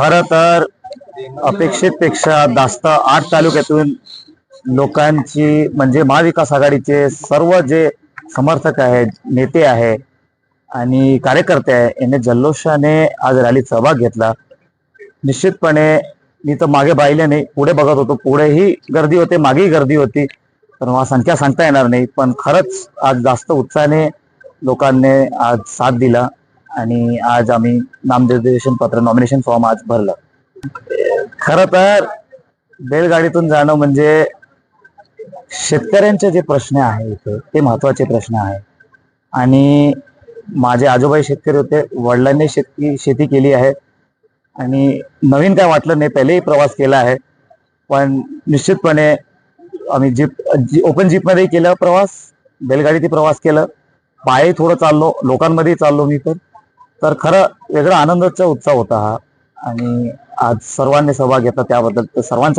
खर तर अपेक्षेपेक्षा जास्त आठ तालुक्यातून लोकांची म्हणजे महाविकास आघाडीचे सर्व जे समर्थक आहेत नेते आहे आणि कार्यकर्ते आहे यांनी जल्लोषाने आज रॅलीत सहभाग घेतला. निश्चितपणे मी तर मागे पाहिले नाही पुढे बघत होतो. पुढेही गर्दी होते मागेही गर्दी होती. तर मला संख्या सांगता येणार नाही पण खरंच आज जास्त उत्साहाने लोकांनी आज साथ दिला. आणि आज आम्ही नामनिर्देशन पत्र नॉमिनेशन फॉर्म आज भरलं. खर तर बैलगाडीतून जाणं म्हणजे शेतकऱ्यांचे जे प्रश्न आहे इथे ते महत्त्वाचे प्रश्न आहे. आणि माझे आजोबाई शेतकरी होते वडिलांनी शेती शेती केली आहे. आणि नवीन काय वाटलं नाही पहिलेही प्रवास केला आहे. पण निश्चितपणे आम्ही जीप जी ओपन जीपमध्येही केलं प्रवास बैलगाडीतही प्रवास केलं. पायी थोडं चाललो लोकांमध्येही चाललो मी तर तर खरं वेगळा आनंदाचा उत्सव होता हा. आणि आज सर्वांनी सहभाग घेतला त्याबद्दल तर सर्वांचा